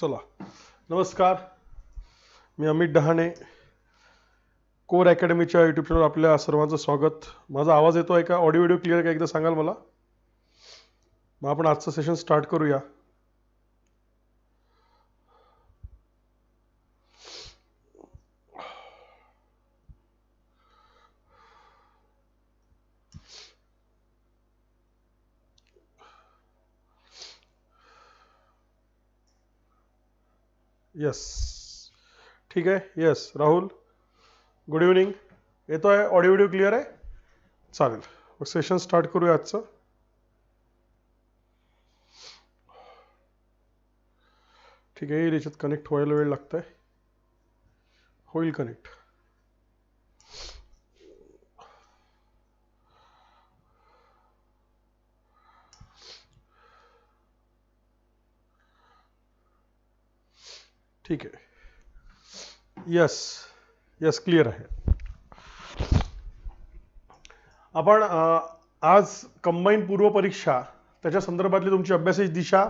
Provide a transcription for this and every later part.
चला. नमस्कार. मी अमित डहाणे कोर अकॅडमीच्या यूट्यूब चॅनल आपल्या सर्वांचं स्वागत. माझा आवाज येतो आहे का ऑडिओ व्हिडिओ क्लिअर का? एकदा सांगाल मला? मग आपण आजचं सेशन स्टार्ट करूया. येस ठीक आहे. येस राहुल गुड इव्हनिंग येतो आहे ऑडिओ व्हिडिओ क्लिअर आहे? चालेल. मग सेशन स्टार्ट करूया आजचं. ठीक आहे. याच्यात कनेक्ट व्हायला वेळ लागत आहे होईल कनेक्ट ठीक आहे. यस यस क्लिअर आहे. आपण आज कंबाईन पूर्व परीक्षा त्याच्या संदर्भातली तुमची अभ्यासाची दिशा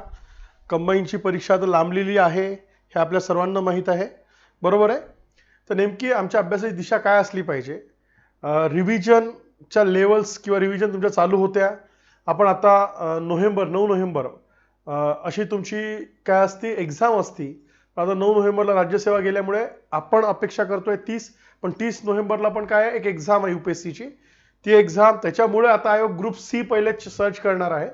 कंबाईनची परीक्षा तर लांबलेली आहे हे आपल्या सर्वांना माहीत आहे. बरोबर आहे? तर नेमकी आमच्या अभ्यासाची दिशा काय असली पाहिजे? रिव्हिजनच्या लेवल्स किंवा रिव्हिजन तुमच्या चालू होत्या. आपण आता नोव्हेंबर नऊ नोव्हेंबर अशी तुमची काय असती? एक्झाम असती. आता नऊ नोव्हेंबरला राज्यसेवा गेल्यामुळे आपण अपेक्षा करतोय तीस पण तीस नोव्हेंबरला पण काय एक एक्झाम आहे युपीएससीची ती एक्झाम त्याच्यामुळे आता आयोग ग्रुप सी पहिले सर्च करणार आहे.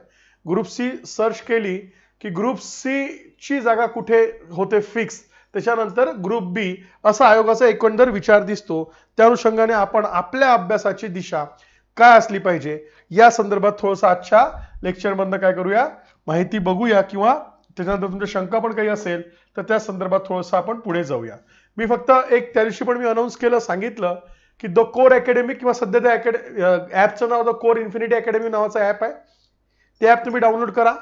ग्रुप सी सर्च केली की ग्रुप सी ची जागा कुठे होते फिक्स त्याच्यानंतर ग्रुप बी असा आयोगाचा एकंदर विचार दिसतो. त्या अनुषंगाने आपण आपल्या अभ्यासाची दिशा काय असली पाहिजे? या संदर्भात थोडंसं आजच्या लेक्चरमधनं काय करूया? माहिती बघूया किंवा त्याच्यानंतर तुमच्या शंका पण काही असेल तर त्या संदर्भात थोडंसं आपण पुढे जाऊया. मी फक्त एक त्या दिवशी पण मी अनाऊन्स केलं सांगितलं की द कोर अकॅडमी किंवा सध्या त्या अकॅड ॲपचं नाव द कोर इन्फिनिटी अकॅडमी नावाचं ॲप आहे. ते ॲप तुम्ही डाउनलोड करा.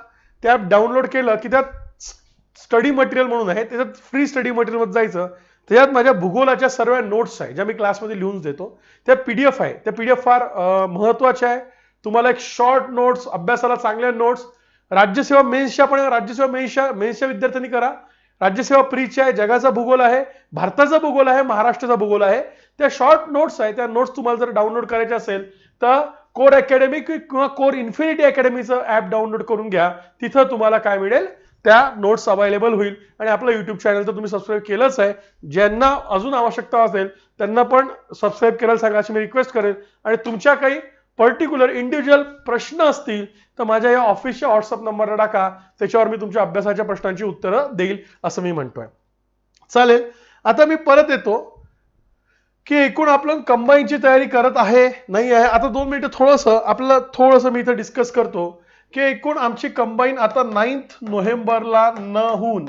ते ॲप डाउनलोड केलं की त्यात स्टडी मटेरियल म्हणून आहे त्याच्यात फ्री स्टडी मटेरियलमध्ये जायचं. त्याच्यात माझ्या भूगोलाच्या सर्व नोट्स आहे ज्या मी क्लासमध्ये लिहून देतो. त्या पी डी एफ आहे. त्या पी डी एफ फार महत्त्वाच्या महत्त्वाच्या आहे. तुम्हाला एक शॉर्ट नोट्स अभ्यासाला चांगल्या नोट्स राज्यसेवा मेन्सच्या पण राज्यसेवा मेन्सच्या मेन्सच्या विद्यार्थ्यांनी करा. राज्यसेवा प्रीच आहे जगाचा भूगोल आहे भारताचा भूगोल आहे महाराष्ट्राचा भूगोल आहे. त्या शॉर्ट नोट्स आहे त्या नोट्स तुम्हाला जर डाउनलोड करायच्या असेल तर कोर अकॅडमी किंवा कोर इन्फिनिटी अकॅडमीचं ॲप डाउनलोड करून घ्या. तिथं तुम्हाला काय मिळेल? त्या नोट्स अवेलेबल होईल. आणि आपलं युट्यूब चॅनल तर तुम्ही सबस्क्राईब केलंच आहे. ज्यांना अजून आवश्यकता असेल त्यांना पण सबस्क्राईब करायला सांगा अशी मी रिक्वेस्ट करेन आणि तुमच्या काही पर्टिक्युलर इंडिव्हिज्युअल प्रश्न असतील तर माझ्या या ऑफिसच्या व्हॉट्सअप नंबरला टाका. त्याच्यावर मी तुमच्या अभ्यासाच्या प्रश्नांची उत्तरं देईल असं मी म्हणतोय. चालेल. आता मी परत येतो. की एकूण आपण कंबाईनची तयारी करत आहे नाही आहे? आता दोन मिनिटं थोडंसं आपलं थोडंसं मी इथं डिस्कस करतो. की एकूण आमची कंबाईन आता नाईन्थ नोव्हेंबरला न होऊन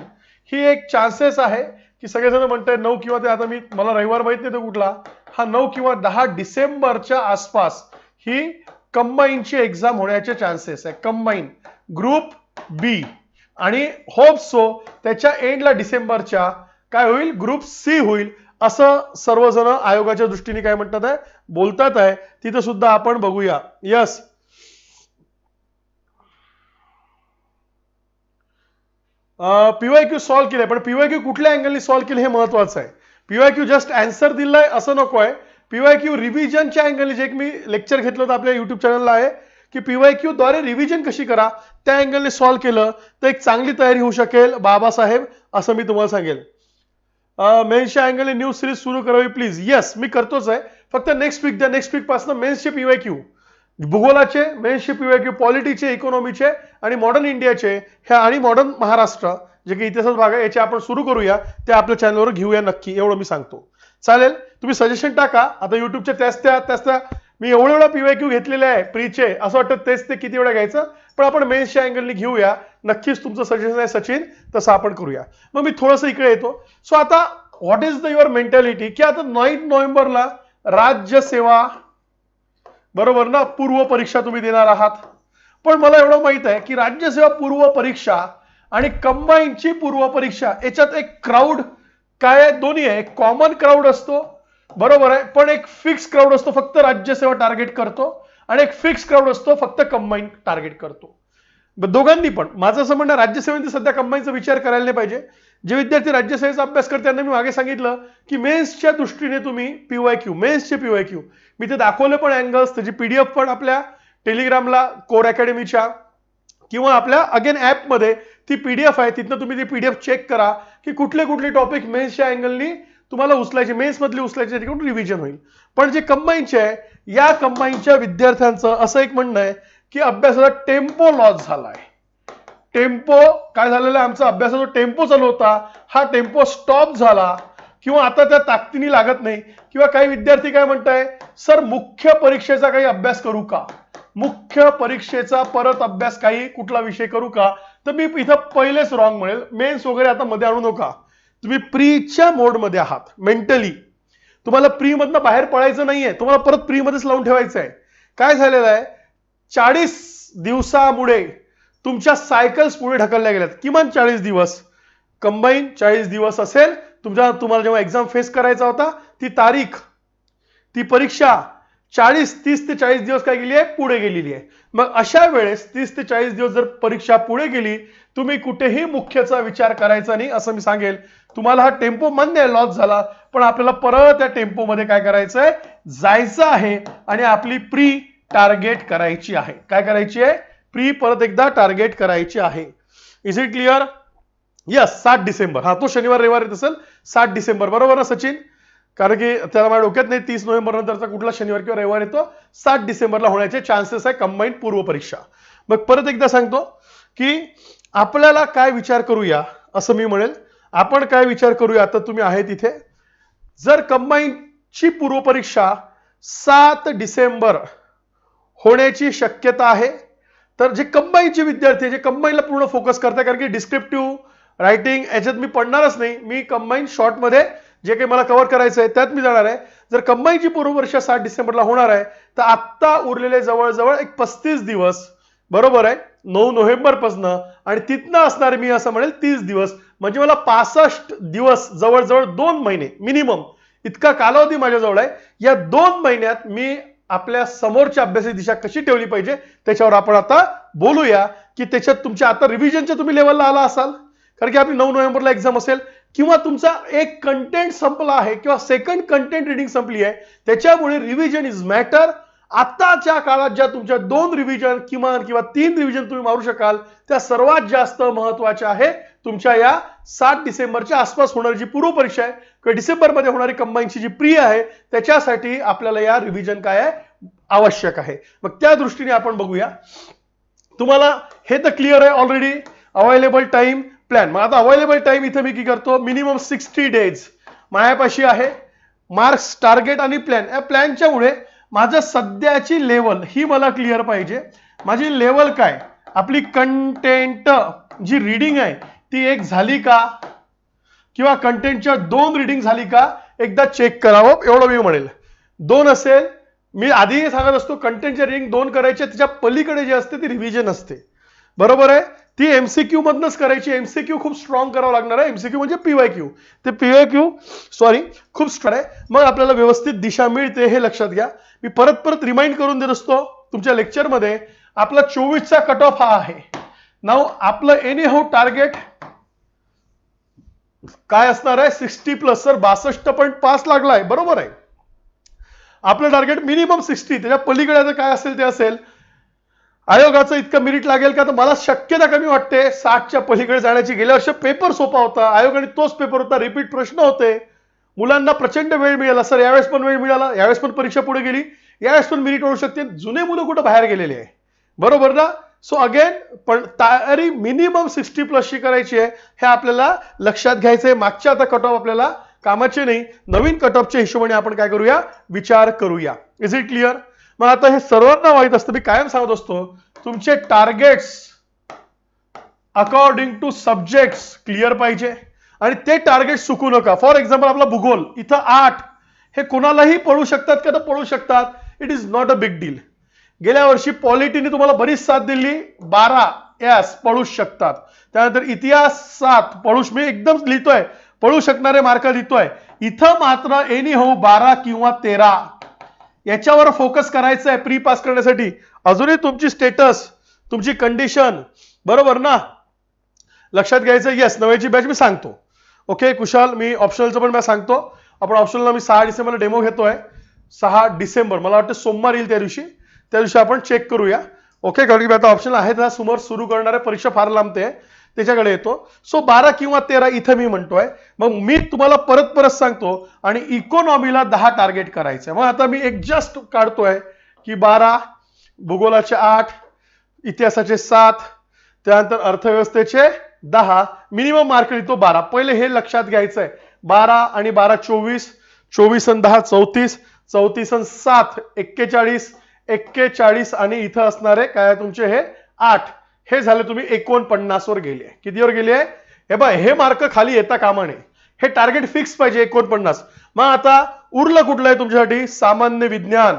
ही एक चान्सेस आहे की सगळेजण म्हणताय नऊ किंवा ते आता मी मला रविवार माहीत नाही तो कुठला. हा नऊ किंवा दहा डिसेंबरच्या आसपास ही कंबाईनची एक्झाम होण्याचे चान्सेस आहे. कंबाईन ग्रुप बी आणि होप सो त्याच्या एंडला डिसेंबरच्या काय होईल? ग्रुप सी होईल. असं सर्वजण आयोगाच्या दृष्टीने काय म्हणतात आहे? बोलतात आहे. तिथं सुद्धा आपण बघूया. यस पीवाय क्यू सॉल्व्ह केलंय. पण पीवाय क्यू कुठल्या अँगलनी सॉल्व्ह केलं हे महत्वाचं आहे? पीवाय क्यू जस्ट अँसर दिलाय असं नको आहे. पीवाय क्यू रिव्हिजनच्या अँगलने जे एक मी लेक्चर घेतलं होतं आपल्या युट्यूब चॅनलला आहे की पीवाय क्यू द्वारे रिव्हिजन कशी करा त्या अँगलने सॉल्व्ह केलं तर एक चांगली तयारी होऊ शकेल बाबासाहेब असं मी तुम्हाला सांगेल. मेन्सच्या अँगलने न्यूज सिरीज सुरू करावी प्लीज येस मी करतोच आहे. फक्त नेक्स्ट वीक द्या नेक्स्ट वीकपासून मेन्सचे पीवाय क्यू भूगोलाचे मेन्सचे पीवाय क्यू पॉलिटीचे इकॉनॉमीचे आणि मॉडर्न इंडियाचे ह्या आणि मॉडर्न महाराष्ट्र जे काही इतिहासात भाग आहे याचे आपण सुरू करूया ते आपल्या चॅनलवर घेऊया नक्की एवढं मी सांगतो. चालेल तुम्ही सजेशन टाका. आता युट्यूबच्या त्याच त्या त्याच त्या मी एवढं एवढा पीवाय क्यू घेतलेले आहे प्रीचे असं वाटतं तेच ते किती वेळा घ्यायचं. पण आपण मेन्सच्या अँगलनी घेऊया. नक्कीच तुमचं सजेशन आहे सचिन तसं आपण करूया. मग मी थोडंसं इकडे येतो. सो आता what is the your mentality की आता नाईन नोव्हेंबरला राज्यसेवा बरोबर ना? पूर्व परीक्षा तुम्ही देणार आहात. पण मला एवढं माहीत आहे की राज्यसेवा पूर्व परीक्षा आणि कंबाईनची पूर्व परीक्षा याच्यात एक क्राऊड काय आहे? दोन्ही आहे. एक कॉमन क्राऊड असतो बरोबर आहे पण एक फिक्स क्राऊड असतो फक्त राज्यसेवा टार्गेट करतो आणि एक फिक्स क्राऊड असतो फक्त कंबाईन टार्गेट करतो. दोघांनी पण. माझं असं म्हणणं आहे, सध्या कंबाईनचा विचार करायला नाही पाहिजे. जे विद्यार्थी राज्यसेवेचा अभ्यास करतात त्यांना मी मागे सांगितलं की मेन्सच्या दृष्टीने तुम्ही पीवाय क्यू मेन्सचे पीवाय क्यू. मी ते दाखवले पण अँगल्स त्याची पीडीएफ पण आपल्या टेलिग्रामला कोर अकॅडमीच्या किंवा आपल्या अगेन ॲपमध्ये ती पीडीएफ आहे तिथनं तुम्ही ती पीडीएफ चेक करा की कुठले कुठले टॉपिक मेन्सच्या अँगलनी तुम्हाला उचलायचे मेन्समधले उचलायचे त्याच्याकडून रिव्हिजन होईल. पण जे कंबाईनचे आहे या कंबाईनच्या विद्यार्थ्यांचं असं एक म्हणणं आहे की अभ्यासाचा टेम्पो लॉस झालाय. टेम्पो काय झालेला आहे? आमचा अभ्यासाचा जो टेम्पो चालू होता. हा टेम्पो स्टॉप झाला. किंवा आता त्या ताकदीने लागत नाही. किंवा काही विद्यार्थी काय म्हणताय? सर मुख्य परीक्षेचा काही अभ्यास करू का? मुख्य परीक्षेचा परत अभ्यास काही कुठला विषय करू का? तर मी इथं पहिलेच रॉंग म्हणेल. मेन्स वगैरे आता मध्ये आणू नका. तुम्ही प्रीच्या मोडमध्ये आहात मेंटली तुम्हाला प्रीमधनं बाहेर पळायचं नाहीये. तुम्हाला परत प्रीमध्येच लावून ठेवायचं आहे काय झालेलं आहे? चाळीस दिवसामुळे तुमच्या सायकल्स पुढे ढकलल्या गेल्यात. किमान चाळीस दिवस. कंबाईन चाळीस दिवस असेल तुमच्या तुम्हाला जेव्हा एक्झाम फेस करायचा होता ती तारीख ती परीक्षा चाळीस तीस ते चाळीस दिवस काय गेली आहे? पुढे गेलेली आहे. मग अशा वेळेस तीस ते चाळीस दिवस जर परीक्षा पुढे गेली तुम्ही कुठेही मुख्यचा विचार करायचा नाही असं मी सांगेल. तुम्हाला हा टेम्पो मान्य आहे लॉस झाला. पण आपल्याला परत त्या टेम्पोमध्ये काय करायचं आहे जायचं आहे आणि आपली प्री टार्गेट करायची आहे. काय करायची आहे? प्री परत एकदा टार्गेट करायची आहे. इज इट क्लिअर यस सात डिसेंबर. हा तो शनिवार रविवार येत असेल. सात डिसेंबर. बरोबर ना सचिन? कारण की त्याला माझ्या डोक्यात नाही तीस नोव्हेंबर नंतरचा कुठला शनिवार किंवा रविवार येतो सात डिसेंबरला होण्याचे चान्सेस आहे कंबाईंड पूर्व परीक्षा. मग परत एकदा सांगतो की आपल्याला काय विचार करूया असं मी म्हणेल. आपण काय विचार करूया आता तुम्ही आहे तिथे जर कंबाईनची पूर्व परीक्षा सात डिसेंबर होण्याची शक्यता आहे तर जे कंबाईनचे विद्यार्थी जे कंबाईनला पूर्ण फोकस करतात कारण की डिस्क्रिप्टिव्ह रायटिंग याच्यात मी पडणारच नाही. मी कंबाईन शॉर्टमध्ये जे काही मला कव्हर करायचं आहे त्यात मी जाणार आहे. जर कंबाईनची पूर्ववर्ष सात डिसेंबरला होणार आहे तर आत्ता उरलेले जवळजवळ एक पस्तीस दिवस बरोबर आहे? नऊ नोव्हेंबरपासनं आणि तिथनं असणारे मी असं म्हणेल तीस दिवस. म्हणजे मला पासष्ट दिवस जवळजवळ दोन महिने मिनिमम इतका कालावधी माझ्याजवळ आहे. या दोन महिन्यात मी आपल्या समोरच्या अभ्यासाची दिशा कशी ठेवली पाहिजे त्याच्यावर आपण आता बोलूया. की त्याच्यात तुमच्या आता रिव्हिजनच्या तुम्ही लेवलला आला असाल. कारण की आपली नऊ नोव्हेंबरला एक्झाम असेल. किंवा तुमचा एक कंटेंट संपला आहे किंवा सेकंड कंटेंट रिडिंग संपली आहे त्याच्यामुळे रिव्हिजन इज मॅटर आताच्या काळात ज्या तुमच्या दोन रिव्हिजन किमान किंवा तीन रिव्हिजन तुम्ही मारू शकाल त्या सर्वात जास्त महत्त्वाच्या आहे तुमच्या या सात डिसेंबरच्या आसपास होणारी जी पूर्व परीक्षा आहे किंवा डिसेंबरमध्ये होणारी कंबाईनची जी प्रिय आहे त्याच्यासाठी आपल्याला या रिव्हिजन काय आहे? आवश्यक आहे. मग त्या दृष्टीने आपण बघूया. तुम्हाला हे तर क्लिअर आहे ऑलरेडी अवेलेबल टाइम प्लॅन मग आता अवेलेबल टाइम इथे मी की करतो? मिनिमम सिक्स्टी डेज मायापाशी आहे मार्क्स टार्गेट आणि प्लॅन या प्लॅनच्या मुळे माझं सध्याची लेवल ही मला क्लिअर पाहिजे. माझी लेवल काय? आपली कंटेंट जी रिडिंग आहे ती एक झाली का? किंवा कंटेंटच्या दोन रिडिंग झाली का? एकदा चेक करावं एवढं मी म्हणेल. दोन असेल मी आधीही सांगत असतो कंटेंटच्या रिडिंग दोन करायचे त्याच्या पलीकडे जे असते ती रिव्हिजन असते. बरोबर आहे? ती एमसीक्यू मधनच करायची. एमसीक्यू खूप स्ट्रॉंग करावं लागणार आहे. एमसीक्यू म्हणजे पीवाय क्यू ते पीवाय क्यू सॉरी खूप स्ट्रॉंग आहे. मग आपल्याला व्यवस्थित दिशा मिळते हे लक्षात घ्या. मी परत परत रिमाइंड करून देत असतो तुमच्या लेक्चरमध्ये आपला चोवीसचा कट ऑफ हा आहे. नाव आपलं एनी हाऊ टार्गेट काय असणार आहे? सिक्स्टी प्लस सर बासष्ट पॉईंट पाच लागलाय. बरोबर आहे. आपलं टार्गेट मिनिमम सिक्स्टी त्याच्या पलीकडे काय असेल ते असेल. आयोगाचं इतकं मिनिट लागेल का? तर मला शक्यता कमी वाटते. साठच्या पलीकडे जाण्याची गेल्या वर्ष पेपर सोपा होता. आयोगाने तोच पेपर होता. रिपीट प्रश्न होते. मुलांना प्रचंड वेळ मिळाला. सर यावेळेस पण वेळ मिळाला. यावेळेस पण परीक्षा पुढे गेली. यावेळेस पण मिनिट होऊ शकते. जुने मुलं कुठं बाहेर गेलेले आहे? बरोबर ना? सो अगेन पण तयारी मिनिमम सिक्स्टी प्लसची करायची आहे. हे आपल्याला लक्षात घ्यायचं आहे मागच्या आता कट ऑफ आपल्याला कामाचे नाही. नवीन कट ऑफच्या हिशोबाने आपण काय करूया? विचार करूया. इज इट क्लिअर मग आता हे सर्वांना माहीत असतं मी कायम सांगत असतो तुमचे targets according to subjects clear पाहिजे. आणि ते टार्गेट चुकू नका. फॉर एक्झाम्पल आपला भूगोल इथं आठ हे कोणालाही पळू शकतात का तर पळू शकतात. It is not a big deal गेल्या वर्षी पॉलिटीने तुम्हाला बरीच साथ दिली. बारा यस पळूच शकतात. त्यानंतर इतिहास सात पळूश मी एकदम लिहितोय पळू शकणारे मार्क लिहितोय. इथं मात्र एनी हो बारा किंवा तेरा. याच्यावर फोकस करायचं आहे प्री पास करण्यासाठी. अजूनही तुमची स्टेटस तुमची कंडिशन बरोबर ना? लक्षात घ्यायचं येस नव्याची बॅच मी सांगतो. ओके कुशाल मी ऑप्शनलचं पण मी सांगतो. आपण ऑप्शनला मी सहा डिसेंबरला डेमो घेतोय. सहा डिसेंबर मला वाटतं सोमवार येईल त्या दिवशी. त्या दिवशी आपण चेक करूया. ओके कारण की आता ऑप्शन आहे ना समोर सुरू करणाऱ्या परीक्षा फार लांबते. त्याच्याकडे येतो. सो बारा किंवा तेरा इथं मी म्हणतोय. मग मी तुम्हाला परत परत सांगतो आणि इकॉनॉमीला दहा टार्गेट करायचं मग आता मी एक जस्ट काढतोय की बारा भूगोलाचे आठ इतिहासाचे सात त्यानंतर अर्थव्यवस्थेचे दहा. मिनिमम मार्क येतो बारा. पहिले हे लक्षात घ्यायचं आहे बारा आणि बारा चोवीस चोवीस आणि दहा चौतीस चौतीस आणि सात एक्केचाळीस एक्केचाळीस आणि इथं असणारे काय तुमचे हे? आठ. हे झालं तुम्ही एकोणपन्नासवर गेले. कितीवर गेले? हे बघ हे मार्क खाली येता कामा नये. हे टार्गेट फिक्स पाहिजे एकोणपन्नास. मग आता उरलं कुठलं आहे तुमच्यासाठी? सामान्य विज्ञान.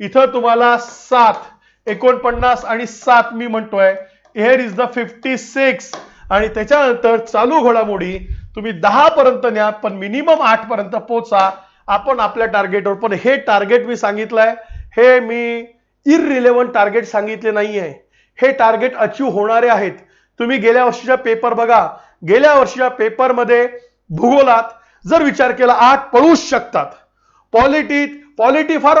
इथं तुम्हाला सात एकोणपन्नास आणि सात मी म्हणतोय. Here is the fifty six आणि त्याच्यानंतर चालू घडामोडी तुम्ही दहा पर्यंत न्या पण मिनिमम आठ पर्यंत पोचा. आपण आपल्या टार्गेटवर पण हे टार्गेट मी सांगितलंय. हे मी इररिलेव्हंट टार्गेट सांगितले नाहीये. हे टार्गेट अचीव होणारे आहेत. तुम्ही गेल्या वर्षीचा पेपर बघा. गेल्या वर्षीच्या पेपरमध्ये भूगोलात जर विचार केला आठ पळूच शकतात. पॉलिटीत पॉलिटी फार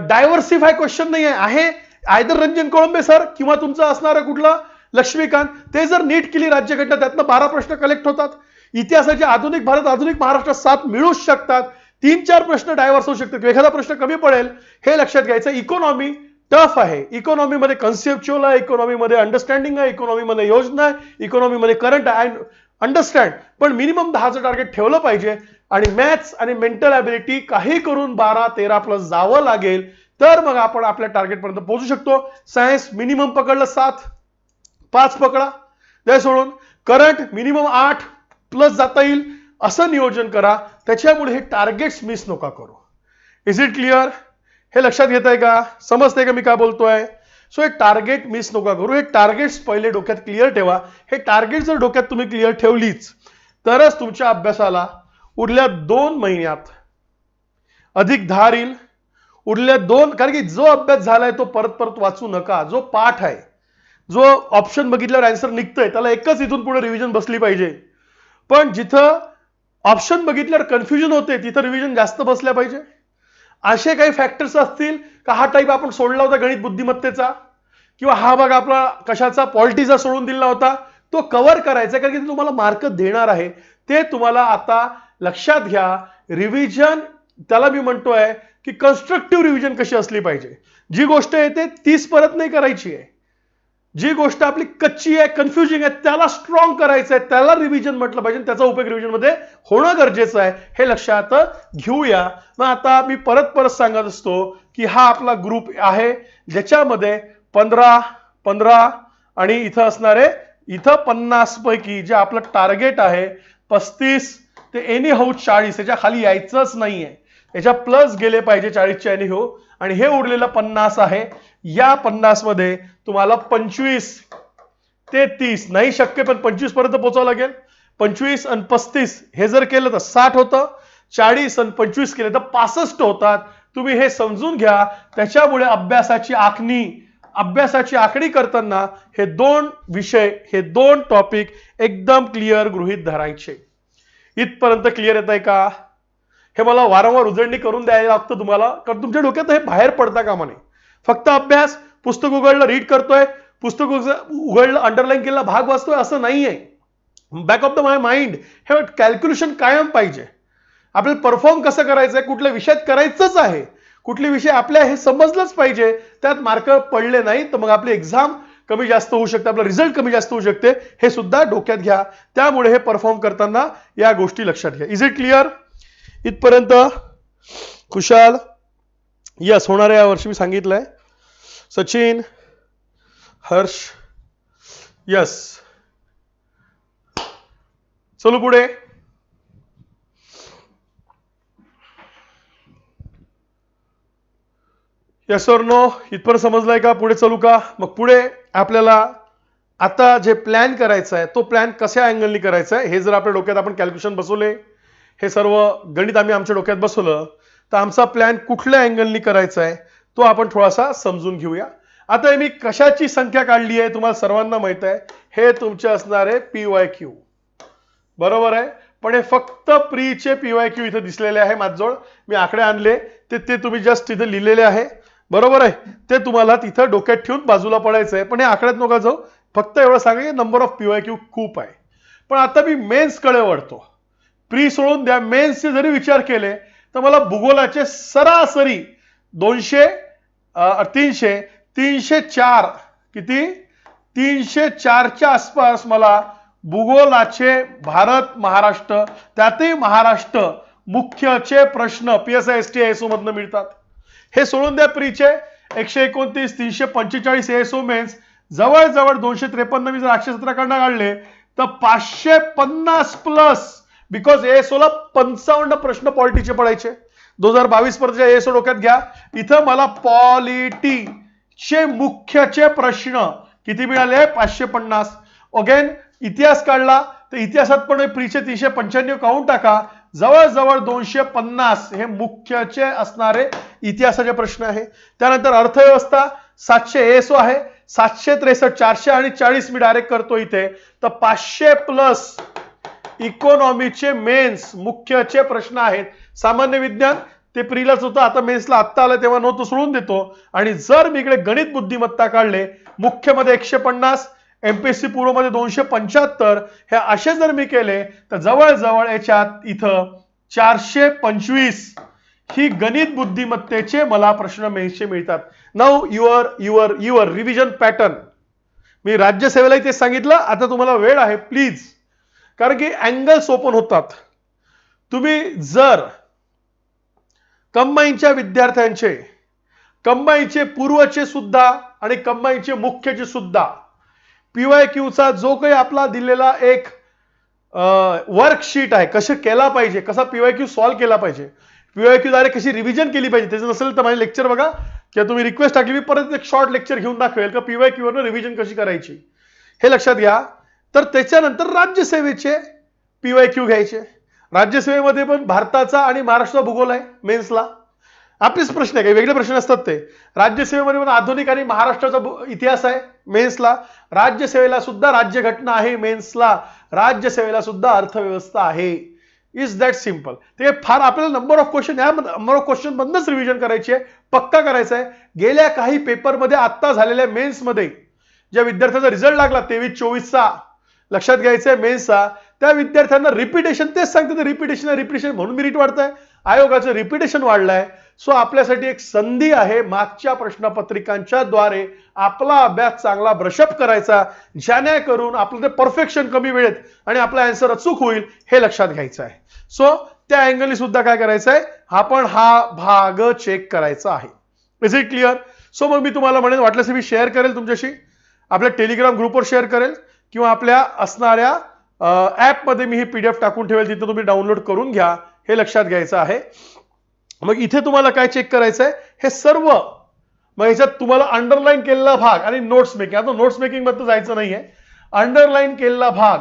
डायव्हर्सिफाय क्वेश्चन नाही आहे आयदर रंजन कोळंबे सर किंवा तुमचं असणारं कुठलं? लक्ष्मीकांत. ते जर नीट केली राज्यघटना त्यातनं बारा प्रश्न कलेक्ट होतात. इतिहासाचे आधुनिक भारत आधुनिक महाराष्ट्र सात मिळूच शकतात. तीन चार प्रश्न डायव्हर्स होऊ शकतात. एखादा प्रश्न कमी पडेल हे लक्षात घ्यायचं. इकॉनॉमी टफ आहे. इकॉनॉमीमध्ये कन्सेप्च्युअल आहे इकॉनॉमीमध्ये अंडरस्टँडिंग आहे इकॉनॉमीमध्ये योजना आहे इकॉनॉमीमध्ये करंट आहे अंडरस्टँड पण मिनिमम दहाचं टार्गेट ठेवलं पाहिजे आणि मॅथ्स आणि मेंटल ॲबिलिटी काही करून बारा तेरा प्लस जावं लागेल तर मग आपण आपल्या टार्गेटपर्यंत पोहोचू शकतो. सायन्स मिनिमम पकडलं सात पाच पकडा. दे सोडून. करंट मिनिमम आठ प्लस जाता येईल असं नियोजन करा. त्याच्यामुळे हे टार्गेट्स मिस नका करू. इज इट क्लिअर हे लक्षात घेत आहे का? समजते का मी काय बोलतोय? सो हे टार्गेट मिस नका करू. हे टार्गेट्स पहिले डोक्यात क्लिअर ठेवा. हे टार्गेट जर डोक्यात तुम्ही क्लिअर ठेवलीच तरच तुमच्या अभ्यासाला उरल्या दोन महिन्यात अधिक धार येईल. उरल्या दोन कारण की जो अभ्यास झालाय तो परत परत वाचू नका. जो पाठ आहे जो ऑप्शन बघितल्यावर आन्सर निघतंय त्याला एकच इथून पुढे रिव्हिजन बसली पाहिजे. पण जिथं ऑप्शन बघितल्यावर कन्फ्युजन होते तिथं रिव्हिजन जास्त बसल्या पाहिजे. असे काही फॅक्टर्स असतील का हा टाईप आपण सोडला होता गणित बुद्धिमत्तेचा? किंवा हा भाग आपला कशाचा? पॉलिटीचा सोडून दिला होता. तो कव्हर करायचा कारण की तुम्हाला मार्क देणार आहे. ते तुम्हाला आता लक्षात घ्या. रिव्हिजन त्याला मी म्हणतोय की कन्स्ट्रक्टिव्ह रिव्हिजन कशी असली पाहिजे. जी गोष्ट येते तीच परत नाही करायची आहे. जी गोष्ट आपली कच्ची आहे कन्फ्युजिंग आहे त्याला स्ट्रॉंग करायचं आहे त्याला रिव्हिजन म्हटलं पाहिजे त्याचा उपयोग रिव्हिजनमध्ये होणं गरजेचं आहे. हे लक्षात घेऊया. मग आता मी परत परत सांगत असतो की हा आपला ग्रुप आहे ज्याच्यामध्ये पंधरा पंधरा आणि इथं असणारे इथं पन्नास पैकी जे आपलं टार्गेट आहे पस्तीस ते एनी हाऊ चाळीस याच्या खाली यायचंच नाहीये. याच्या प्लस गेले पाहिजे चाळीसच्या एनी हो आणि हे उरलेलं पन्नास आहे. या पन्नासमध्ये तुम्हाला पंचवीस ते तीस नाही शक्य पण पंचवीसपर्यंत पोहोचावं लागेल. पंचवीस आणि पस्तीस हे जर केलं तर साठ होतं. चाळीस आणि पंचवीस केले तर पासष्ट होतात. तुम्ही हे समजून घ्या. त्याच्यामुळे अभ्यासाची आखणी अभ्यासाची आखणी करताना हे दोन विषय हे दोन टॉपिक एकदम क्लिअर गृहीत धरायचे. इथपर्यंत क्लिअर येत आहे का? हे मला वारंवार उजळणी करून द्यायला लागतं तुम्हाला. कारण तुमच्या डोक्यात हे बाहेर पडता कामा नये फक्त अभ्यास पुस्तक उघडलं रीड करतोय पुस्तक उघडलं अंडरलाईन केलेला भाग वाचतोय असं नाहीये. Back of the my mind हे कॅल्क्युलेशन कायम पाहिजे. आपल्याला परफॉर्म कसं करायचंय कुठल्या विषयात करायचंच आहे कुठले विषय आपल्या हे समजलंच पाहिजे त्यात मार्क पडले नाही तर मग आपली एक्झाम कमी जास्त होऊ शकते आपला रिझल्ट कमी जास्त होऊ शकते हे सुद्धा डोक्यात घ्या. त्यामुळे हे परफॉर्म करताना या गोष्टी लक्षात घ्या. इज इट क्लिअर इथपर्यंत खुशाल. यस होणार या वर्षी मी सांगितलंय. सचिन हर्ष यस चलो पुढे. यस और नो इथपर्यंत समजलाय का? पुढे चलू का? मग पुढे आपल्याला आता जे प्लॅन करायचा आहे तो प्लॅन कशा अँगलनी करायचा आहे हे जर आपल्या डोक्यात आपण कॅल्क्युलेशन बसवले हे सर्व गणित आम्ही आमच्या डोक्यात बसवलं तर आमचा प्लॅन कुठल्या अँगलनी करायचा आहे तो आपण थोडासा समजून घेऊया. आता मी कशाची संख्या काढली आहे तुम्हाला सर्वांना माहीत आहे हे तुमचे असणारे पी वाय क्यू बरोबर आहे? पण हे फक्त प्रीचे पी वाय क्यू इथे दिसलेले आहे माझजवळ मी आकडे आणले ते ते तुम्ही जस्ट इथं लिहिलेले आहे. बरोबर आहे? ते तुम्हाला तिथं डोक्यात ठेवून बाजूला पडायचं आहे. पण हे आकड्यात नका जाऊ. फक्त एवढं सांगा की number of P Y Q खूप आहे. पण आता मी मेन्सकडे वळतो. प्री सोडून द्या. मेन्सचे जरी विचार केले तर मला भूगोलाचे सरासरी दोनशे तीनशे तीनशे चार किती? तीनशे चारच्या आसपास मला भूगोलाचे भारत महाराष्ट्र त्यातही महाराष्ट्र मुख्यचे प्रश्न P S I S T S मधनं मिळतात. हे सोडून द्या प्रीचे. एकशे एकोणतीस तीनशे पंचेचाळीस एस ओ मेन्स जवळजवळ दोनशे त्रेपन्न मी जर आठशे सतरा काढले तर पाचशे पन्नास प्लस बिकॉज ए एसओला पंचावन्न प्रश्न पॉलिटीचे पडायचे. दोन हजार बावीस पर्यंतच्या एसओ डोक्यात घ्या. इथं मला पॉलिटी चे मुख्यचे प्रश्न किती मिळाले? पाचशे पन्नास. अगेन इतिहास काढला. तर इतिहासात पण प्रीचे तीनशे पंच्याण्णव काउंट टाका. जवळजवळ दोनशे पन्नास हे मुख्यचे असणारे इतिहासाचे प्रश्न आहे. त्यानंतर अर्थव्यवस्था सातशे एसओ आहे. सातशे त्रेसष्ट चारशे आणि चाळीस मी डायरेक्ट करतो इथे. तर पाचशे प्लस इकॉनॉमीचे मेन्स मुख्यचे प्रश्न आहेत. सामान्य विज्ञान ते प्रीलाच होतं आता मेन्सला आत्ता आलं तेव्हा नव्हतं सोडून देतो. आणि जर मी इकडे गणित बुद्धिमत्ता काढले मुख्यमध्ये एकशे पन्नास एमपीएससी पूर्वमध्ये दोनशे पंच्याहत्तर हे असे जर मी केले तर जवळजवळ याच्यात इथं चारशे पंचवीस ही गणित बुद्धिमत्तेचे मला प्रश्न मेन्सचे मिळतात. नाव your your your revision pattern मी राज्यसेवेलाही ते सांगितलं आता तुम्हाला वेळ आहे प्लीज कारण की अँगल्स ओपन होतात. तुम्ही जर कंबाईनच्या विद्यार्थ्यांचे कंबाईनचे पूर्वचे सुद्धा आणि कंबाईनचे मुख्यचे सुद्धा पीवाय क्यूचा जो काही आपला दिलेला एक वर्कशीट आहे कसं केला पाहिजे कसा पीवाय क्यू सॉल्व्ह केला पाहिजे पीवाय क्यू द्वारे कशी रिव्हिजन केली पाहिजे त्याचं नसेल तर माझे लेक्चर बघा किंवा तुम्ही रिक्वेस्ट टाकली मी परत एक शॉर्ट लेक्चर घेऊन दाखवेल का पीवाय क्यूवरनं रिव्हिजन कशी करायची. हे लक्षात घ्या. तर त्याच्यानंतर राज्यसेवेचे पीवाय क्यू घ्यायचे. राज्यसेवेमध्ये पण भारताचा आणि महाराष्ट्राचा भूगोल आहे मेन्सला. आपलेच प्रश्न आहे काही वेगळे प्रश्न असतात ते. राज्यसेवेमध्ये पण आधुनिक आणि महाराष्ट्राचा इतिहास आहे मेन्सला. राज्यसेवेला सुद्धा राज्यघटना आहे मेन्सला. राज्यसेवेला सुद्धा अर्थव्यवस्था आहे. इज दॅट सिंपल ते फार आपल्याला नंबर ऑफ क्वेश्चन या नंबर ऑफ क्वेश्चन मधनच रिव्हिजन करायचे पक्का करायचं आहे. गेल्या काही पेपरमध्ये आत्ता झालेल्या मेन्समध्ये ज्या विद्यार्थ्यांचा रिझल्ट लागला तेवीस चोवीसचा लक्षात घ्यायचंय मेन्सचा त्या विद्यार्थ्यांना रिपिटेशन तेच सांगते रिपिटेशन रिपिटेशन म्हणून मिरिट वाढत आहे आयोगाचं रिपिटेशन वाढलंय. सो आपल्यासाठी एक संधी आहे मागच्या प्रश्नपत्रिकांच्या द्वारे आपला अभ्यास चांगला ब्रशअप करायचा जेणेकरून आपलं ते परफेक्शन कमी वेळेत आणि आपला अँसर अचूक होईल हे लक्षात घ्यायचं आहे. सो त्या अँगलनी सुद्धा काय करायचं आहे आपण हा भाग चेक करायचा आहे. इज इट क्लिअर सो मग मी तुम्हाला म्हणेन वाटल्यास मी शेअर करेल तुमच्याशी. आपल्या टेलिग्राम ग्रुपवर शेअर करेल. किंवा आपल्या असणाऱ्या ॲपमध्ये मी ही पीडीएफ टाकून ठेवेल तिथं तुम्ही डाउनलोड करून घ्या. हे लक्षात घ्यायचं आहे. मग इथे तुम्हाला काय चेक करायचं आहे हे सर्व मग याच्यात तुम्हाला अंडरलाईन केलेला भाग आणि नोट्स मेकिंग आता नोट्स मेकिंगबद्दल जायचं नाहीये. अंडरलाईन केलेला भाग.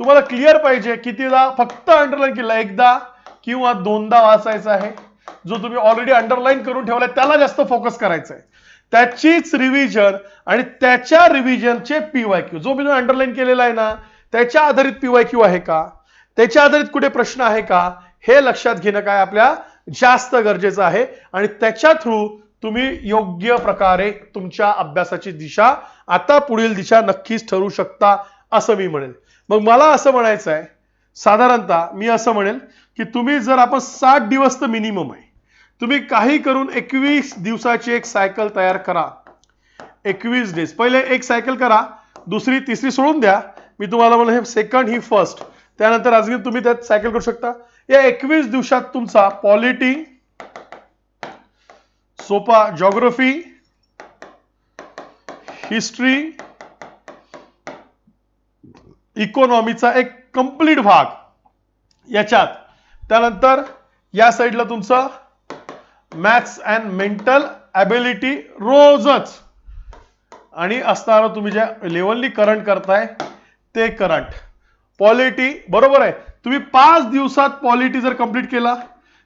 तुम्हाला क्लिअर पाहिजे कितीदा फक्त अंडरलाईन केला. एकदा किंवा दोनदा वाचायचा आहे. जो तुम्ही ऑलरेडी अंडरलाईन करून ठेवलाय त्याला जास्त फोकस करायचा आहे त्याचीच रिव्हिजन आणि त्याच्या रिव्हिजनचे पीवाय क्यू जो मी अंडरलाईन केलेला आहे ना त्याच्या आधारित पीवाय क्यू आहे का? त्याच्या आधारित कुठे प्रश्न आहे का? हे लक्षात घेणं काय आपल्या जास्त गरजेचं आहे. आणि त्याच्या थ्रू तुम्ही योग्य प्रकारे तुमच्या अभ्यासाची दिशा आता पुढील दिशा नक्कीच ठरू शकता असं मी म्हणेल मग मला असं म्हणायचं आहे साधारणतः मी असं म्हणेल की तुम्ही जर आपण साठ दिवस तर मिनिमम आहे. तुम्ही काही करून एकवीस दिवसाची एक सायकल तयार करा. एकवीस डेज पहिले एक सायकल करा दुसरी तिसरी सोडून द्या. मी तुम्हाला म्हणलं हे सेकंड ही फर्स्ट त्यानंतर अजून तुम्ही त्यात सायकल करू शकता. या एकवीस दिवसात तुमचा पॉलिटी सोपा जॉग्रफी हिस्ट्री इकॉनॉमीचा एक कंप्लीट भाग. याच्यात. त्यानंतर या साईडला तुमचं मॅथ्स अँड मेंटल ॲबिलिटी रोजच. आणि असणारं तुम्ही ज्या लेवलनी करंट करताय ते करंट. पॉलिटी बरोबर आहे. तुम्ही पाच दिवसात पॉलिटी जर कंप्लीट केला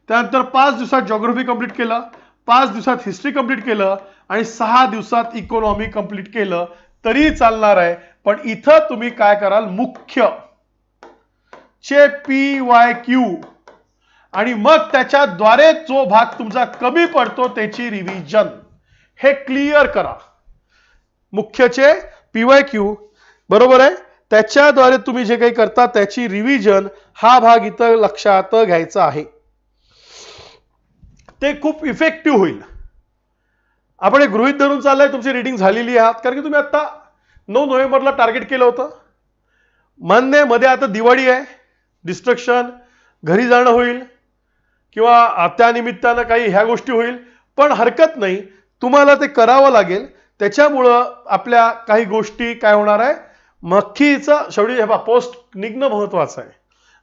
त्यानंतर पाच दिवसात जॉग्रफी कंप्लीट केलं पाच दिवसात हिस्ट्री कंप्लीट केलं आणि सहा दिवसात इकॉनॉमी कंप्लीट केलं तरी चालणार आहे. पण इथं तुम्ही काय कराल? मुख्य. चे पी वाय क्यू आणि मग त्याच्याद्वारे जो भाग तुमचा कमी पडतो त्याची रिव्हिजन हे क्लिअर करा. मुख्यचे पीवाय क्यू बरोबर आहे? त्याच्याद्वारे तुम्ही जे काही करता त्याची रिव्हिजन हा भाग इथं लक्षात घ्यायचा आहे. ते खूप इफेक्टिव्ह होईल. आपण गृहित धरून चाललंय तुमची रिडिंग झालेली आहात. कारण की तुम्ही आता नऊ नोव्हेंबरला टार्गेट केलं होतं. मान्य आहे, मध्ये आता दिवाळी आहे. डिस्ट्रक्शन घरी जाणं होईल. किंवा त्यानिमित्तानं काही ह्या गोष्टी होईल पण हरकत नाही. तुम्हाला ते करावं लागेल. त्याच्यामुळं आपल्या काही गोष्टी काय होणार आहे? मक्खीचा शेवटी हे पोस्ट निघणं महत्वाचं आहे.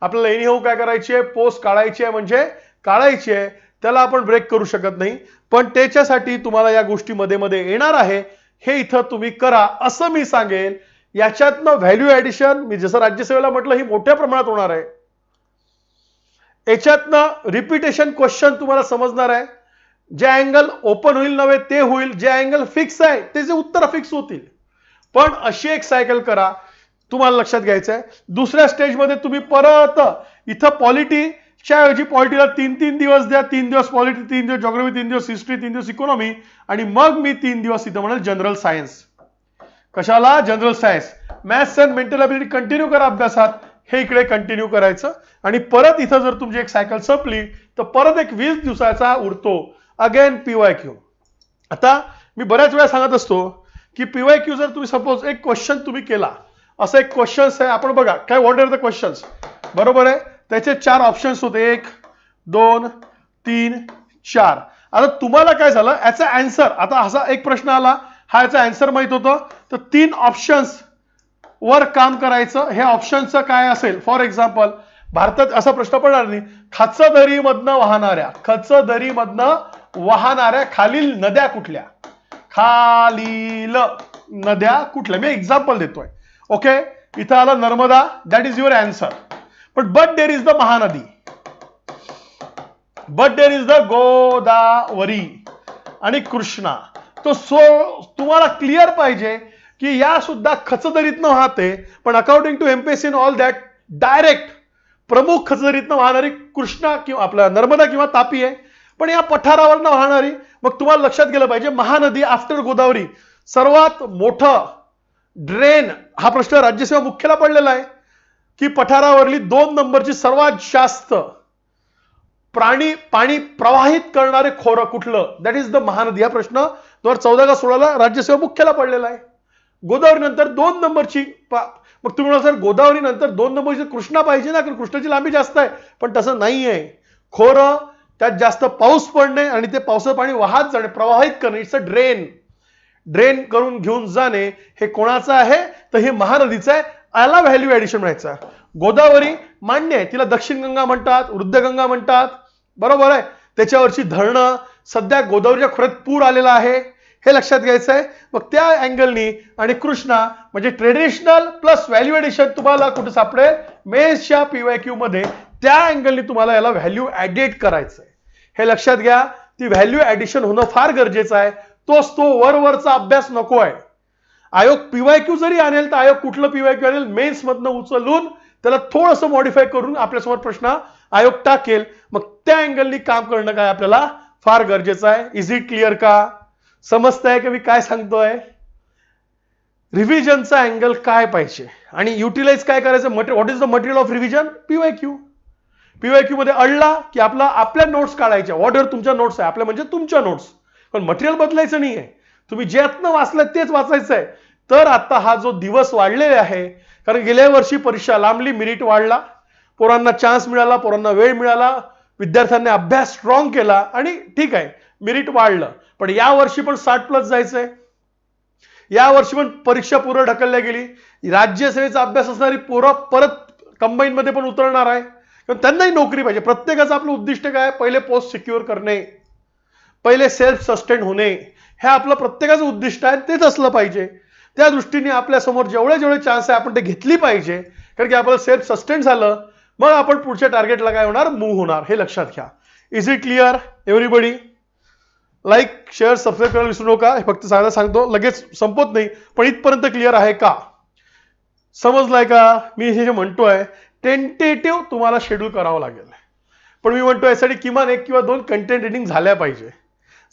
आपल्याला एनी हो काय करायची आहे? पोस्ट काढायची आहे म्हणजे काढायची आहे. त्याला आपण ब्रेक करू शकत नाही. पण त्याच्यासाठी तुम्हाला या गोष्टी मध्ये मध्ये येणार आहे. हे इथं तुम्ही करा असं मी सांगेल याच्यातनं व्हॅल्यू ऍडिशन मी जसं राज्यसेवेला म्हटलं ही मोठ्या प्रमाणात होणार आहे. याच्यातनं रिपिटेशन क्वेश्चन तुम्हाला समजणार आहे. जे अँगल ओपन होईल नव्हे ते होईल. जे अँगल फिक्स आहे त्याचे उत्तर फिक्स होतील. पण अशी एक सायकल करा. तुम्हाला लक्षात घ्यायचं आहे दुसऱ्या स्टेजमध्ये तुम्ही परत इथं पॉलिटीच्या ऐवजी पॉलिटीला तीन तीन दिवस द्या. तीन दिवस पॉलिटी तीन दिवस जॉग्रफी तीन दिवस हिस्ट्री तीन दिवस इकॉनॉमी आणि मग मी तीन दिवस इथं म्हणाल जनरल सायन्स कशाला? General science maths and mental ability continue करा अभ्यासात. हे इकडे कंटिन्यू करायचं. आणि परत इथं जर तुमची एक सायकल संपली तर परत एक वीस दिवसाचा उरतो. अगेन पीवाय क्यू आता मी बऱ्याच वेळा सांगत असतो की पीवाय क्यू जर तुम्ही सपोज एक क्वेश्चन तुम्ही केला असं एक क्वेश्चन्स आहे आपण बघा काय व्हॉट आर द क्वेश्चन्स बरोबर आहे? त्याचे चार ऑप्शन्स होते. एक दोन तीन चार. आता तुम्हाला काय झालं? याचा अँसर आता असा एक प्रश्न आला. हा याचा अँसर माहीत होतं. तर तीन ऑप्शन्स वर काम करायचं हे ऑप्शनचं काय असेल? फॉर एक्झाम्पल भारतात असा प्रश्न पडणार नाही. खचदरीमधनं वाहणाऱ्या खचदरीमधनं वाहणाऱ्या खालील नद्या कुठल्या? खालील नद्या कुठल्या? मी एक्झाम्पल देतोय. ओके इथं आलं Narmada. That is your answer पण but there is the Mahanadi. But there is the Godavari. आणि कृष्णा. तो सो तुम्हाला क्लिअर पाहिजे. की या सुद्धा खचदरीतनं वाहते पण according to MPSC in all that direct प्रमुख खचदरीतनं वाहणारी कृष्णा किंवा आपला नर्मदा किंवा तापी आहे. पण या पठारावरनं वाहणारी मग तुम्हाला लक्षात गेलं पाहिजे महानदी आफ्टर गोदावरी. सर्वात मोठं ड्रेन हा प्रश्न राज्यसेवा मुख्याला पडलेला आहे की पठारावरली दोन नंबरची सर्वात जास्त प्राणी पाणी प्रवाहित करणारे खोरं कुठलं? That is the Mahanadi. हा प्रश्न दोन हजार चौदा का सोळाला राज्यसेवा मुख्याला पडलेला आहे. गोदावरी नंतर दोन नंबरची पा- मग तुम्ही म्हणाल सर गोदावरी नंतर दोन नंबरची कृष्णा पाहिजे ना कारण कृष्णाची लांबी जास्त आहे. पण तसं नाही आहे खोरं त्यात जास्त पाऊस पडणे आणि ते पावसाचं पाणी वाहत जाणे प्रवाहित करणे इट्स अ ड्रेन ड्रेन करून घेऊन जाणे हे कोणाचं आहे? तर हे महानदीचं आहे. याला व्हॅल्यू ऍडिशन म्हणायचं गोदावरी मान्य आहे. तिला दक्षिण गंगा म्हणतात वृद्धगंगा म्हणतात. बरोबर आहे. त्याच्यावरची धरणं सध्या गोदावरीच्या खोऱ्यात पूर आलेला आहे. हे लक्षात घ्यायचं आहे मग त्या अँगलनी आणि कृष्णा म्हणजे ट्रेडिशनल प्लस व्हॅल्यू एडिशन तुम्हाला कुठे सापडेल? मेन्सच्या पीवाय क्यू मध्ये त्या अँगलनी तुम्हाला याला व्हॅल्यू ॲडिट करायचं आहे हे लक्षात घ्या ती व्हॅल्यू ऍडिशन होणं फार गरजेचं आहे. तोच तो वरवरचा अभ्यास नको आहे. आयोग पीवाय क्यू जरी आणेल तर आयोग कुठलं पीवाय क्यू आणेल? मेन्स मधनं उचलून त्याला थोडंसं मॉडिफाय करून आपल्यासमोर प्रश्न आयोग टाकेल. मग त्या अँगलनी काम करणं काय आपल्याला? फार गरजेचं आहे. इज इट क्लिअर का? समजतंय की मी काय सांगतोय? रिव्हिजनचा अँगल काय पाहिजे? आणि युटिलाइज काय करायचं? Material what is the material of revision P Y Q P Y Q मध्ये अडला की आपला आपल्या नोट्स काढायच्या. व्हॉट आर तुमच्या नोट्स आहे? आपल्या म्हणजे तुमच्या नोट्स पण मटेरियल बदलायचं नाही आहे तुम्ही ज्यातनं वाचलं तेच वाचायचं आहे तर आता हा जो दिवस वाढलेला आहे कारण गेल्या वर्षी परीक्षा लांबली मिरिट वाढला. पोरांना चान्स मिळाला पोरांना वेळ मिळाला. विद्यार्थ्यांनी अभ्यास स्ट्रॉंग केला आणि ठीक आहे मिरिट वाढलं. पण या वर्षी पण साठ प्लस जायचंय. या वर्षी पण परीक्षा पूर्ण ढकलल्या गेली. राज्यसेवेचा अभ्यास असणारी पोरं परत कंबाईनमध्ये पण उतरणार आहे. कारण त्यांनाही नोकरी पाहिजे. प्रत्येकाचं आपलं उद्दिष्ट काय? पहिले पोस्ट सिक्युअर करणे. पहिले सेल्फ सस्टेन होणे. हे आपलं प्रत्येकाचं उद्दिष्ट आहे तेच असलं पाहिजे. त्या दृष्टीने आपल्यासमोर जेवढे जेवढे चान्स आहे आपण ते घेतली पाहिजे. कारण की आपलं सेल्फ सस्टेन झालं मग आपण पुढच्या टार्गेटला काय होणार? मूव्ह होणार. हे लक्षात घ्या. Is it clear everybody like share subscribe करायला विसरू नका. हे फक्त सांगायला सांगतो. लगेच संपत नाही. पण इथपर्यंत क्लिअर आहे का? समजलाय का? मी हे जे म्हणतोय टेंटेटिव्ह तुम्हाला शेड्यूल करावं लागेल. पण मी म्हणतो यासाठी किमान एक किंवा दोन कंटेंट रिडिंग झाल्या पाहिजे.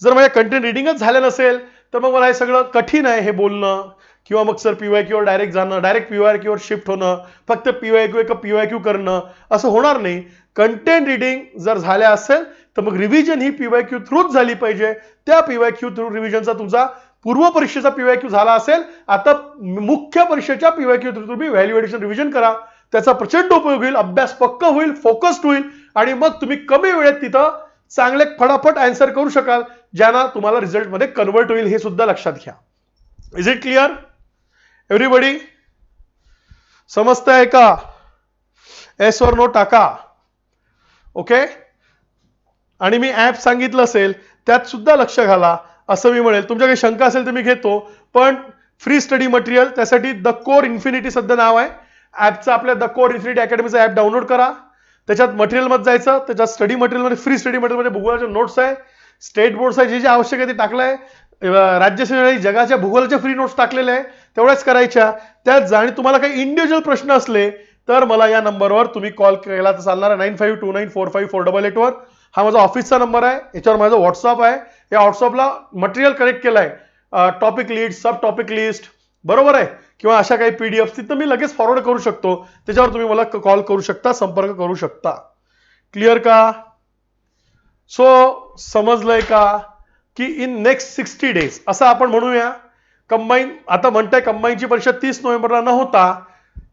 जर माझ्या कंटेंट रिडिंगच झाल्या नसेल तर मग मला हे सगळं कठीण आहे हे बोलणं. किंवा मग सर पीवाय क्यूवर डायरेक्ट जाणं डायरेक्ट पीवाय क्यूवर शिफ्ट होणं फक्त पीवाय क्यू एक पीवाय क्यू करणं असं होणार नाही. कंटेंट रिडिंग जर झाल्या असेल तर मग रिव्हिजन ही पीवाय क्यू थ्रूच झाली पाहिजे. त्या पीवाय क्यू थ्रू रिव्हिजनचा तुमचा पूर्व परीक्षेचा पीवाय क्यू झाला असेल आता मुख्य परीक्षेच्या पीवाय क्यू थ्रू तुम्ही व्हॅल्युएशन रिव्हिजन करा. त्याचा प्रचंड उपयोग होईल अभ्यास पक्क होईल फोकस्ड होईल आणि मग तुम्ही कमी वेळेत तिथं चांगले फटाफट आन्सर करू शकाल ज्यांना तुम्हाला रिझल्टमध्ये कन्वर्ट होईल हे सुद्धा लक्षात घ्या. इज इट क्लिअर एव्हरीबडी आहे का? एस वर नो टाका. ओके आणि मी ऍप सांगितलं असेल त्यात सुद्धा लक्ष घाला असं मी म्हणेल. तुमच्या काही शंका असेल तर मी घेतो पण फ्री स्टडी मटेरियल त्यासाठी द कोर इन्फिनिटी सध्या नाव आहे. ॲपचं आपल्या द कोर इन्फिनिटी अकॅडमीचं ऍप डाउनलोड करा. त्याच्यात मटेरियलमध्ये जायचं त्याच्यात स्टडी मटेरियलमध्ये फ्री स्टडी मटेरियलमध्ये भूगोलाचे नोट्स आहे. स्टेट बोर्ड्स आहे जे जे आवश्यक आहे ते टाकलंय. राज्यसेवेने जगाच्या भूगोलाच्या फ्री नोट्स टाकलेले आहे. तेवढ्याच करायच्या. त्यात आणि तुम्हाला काही इंडिव्हिज्युअल प्रश्न असले तर मला या नंबरवर तुम्ही कॉल केला तर चालणार nine five two nine four five four double एटवर हा माझा ऑफिसचा नंबर आहे. याच्यावर माझा व्हॉट्सअप आहे. या व्हॉट्सअपला मटेरियल कनेक्ट केलं आहे topic list sub topic list बरोबर आहे? किंवा अशा काही पीडीएफ तिथं मी लगेच फॉरवर्ड करू शकतो. त्याच्यावर तुम्ही मला कॉल करू शकता संपर्क करू शकता. क्लिअर का? सो समजलंय का? की इन नेक्स्ट सिक्स्टी डेज असं आपण म्हणूया. कंबाईन आता म्हणताय कंबाईनची परीक्षा तीस नोव्हेंबरला न होता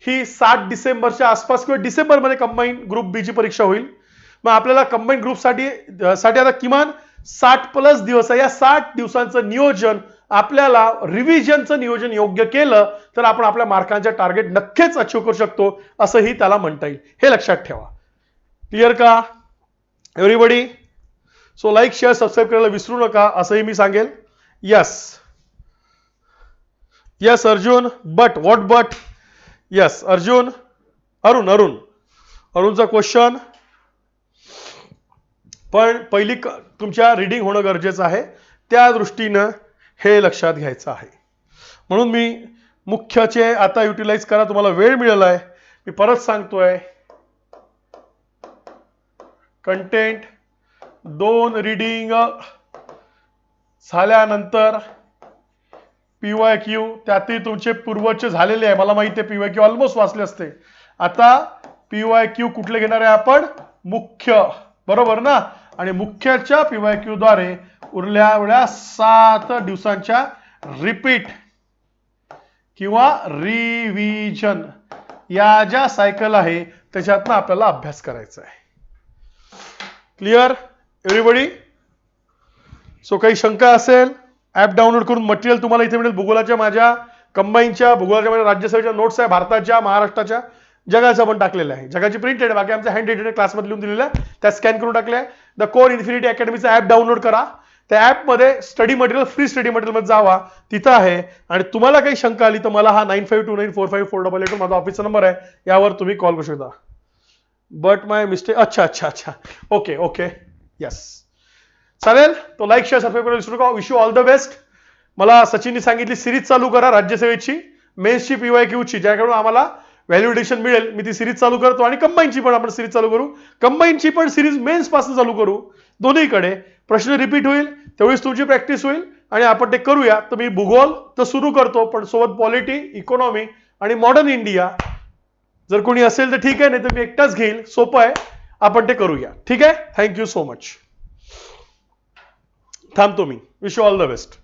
ही सात डिसेंबरच्या आसपास किंवा डिसेंबरमध्ये कंबाईन ग्रुप बी ची परीक्षा होईल. मग आपल्याला कंबाईन ग्रुपसाठी साठी आता किमान साठ प्लस दिवस आहे. या साठ दिवसांचं नियोजन आपल्याला रिव्हिजनचं नियोजन योग्य केलं तर आपण आपल्या मार्कांचे टार्गेट नक्कीच अचीव करू शकतो असंही त्याला म्हणता येईल. हे लक्षात ठेवा. क्लिअर का? Everybody so like share subscribe करायला विसरू नका असंही मी सांगेल. Yes yes Arjun. But what but yes Arjun. Arun Arun. अरुणचा question पण पहिली क- तुमच्या रिडिंग होणं गरजेचं आहे. त्या दृष्टीनं हे लक्षात घ्यायचं आहे. म्हणून मी मुख्यचे आता युटिलाइज करा तुम्हाला वेळ मिळाला आहे. मी परत सांगतोय. कंटेंट दोन रिडिंग झाल्यानंतर पीवाय क्यू त्यातही तुमचे पूर्वचे झालेले आहे. मला माहिती आहे पीवाय क्यू ऑलमोस्ट वाचले असते. आता पीवाय क्यू कुठले घेणार आहे आपण? मुख्य. बरोबर ना? आणि मुख्यच्या पीवाय क्यू द्वारे उरल्या वेळा सात दिवसांच्या रिपीट किंवा रिव्हिजन या ज्या सायकल आहे त्याच्यातनं आपल्याला अभ्यास करायचा आहे. क्लिअर एव्हरीबडी सो काही शंका असेल? ऍप डाउनलोड करून मटेरियल तुम्हाला इथे मिळेल. भूगोलाच्या माझ्या कंबाईनच्या भूगोलाच्या माझ्या राज्यसभेच्या नोट्स आहे भारताच्या महाराष्ट्राच्या. जगाचं पण टाकलेलं आहे. जगाची प्रिंटेड बाकी आमच्या हँड एडिटेड क्लासमध्ये लिहून दिलेलं आहे. त्या स्कॅन करून टाकले द कोर इन्फिनिटी अकॅडमीचा ऍप डाउनलोड करा. त्या ऍपमध्ये स्टडी मटेरियल फ्री स्टडी मटेरियलमध्ये जावा. तिथं आहे. आणि तुम्हाला काही शंका आली तर मला हा nine five two nine four five four double eight माझा ऑफिसचा नंबर आहे. यावर तुम्ही कॉल करू शकता. बट माय मिस्टेक अच्छा अच्छा अच्छा. ओके ओके यस चालेल? तो लाईक शेअर सबस्क्राईब करायला विसरू का wish you all the best मला सचिननी सांगितली सिरीज चालू करा राज्यसेवेची मेन्सची पीवाय क्यूची ज्याकडून आम्हाला व्हॅल्युडेशन मिळेल. मी ती सिरीज चालू करतो आणि कंबाईनची पण आपण सिरीज चालू करू. कंबाईनची पण सिरीज मेन्सपासून चालू करू. दोन्हीकडे प्रश्न रिपीट होईल. तेवढीच तुमची प्रॅक्टिस होईल. आणि आपण ते करूया. तर मी भूगोल तर सुरू करतो पण सोबत पॉलिटी इकॉनॉमी आणि मॉडर्न इंडिया जर कोणी असेल तर ठीक आहे नाही तर मी एकटाच घेईल. सोपं आहे. आपण ते करूया. ठीक आहे? थँक्यू सो मच थांबतो मी. Wish you all the best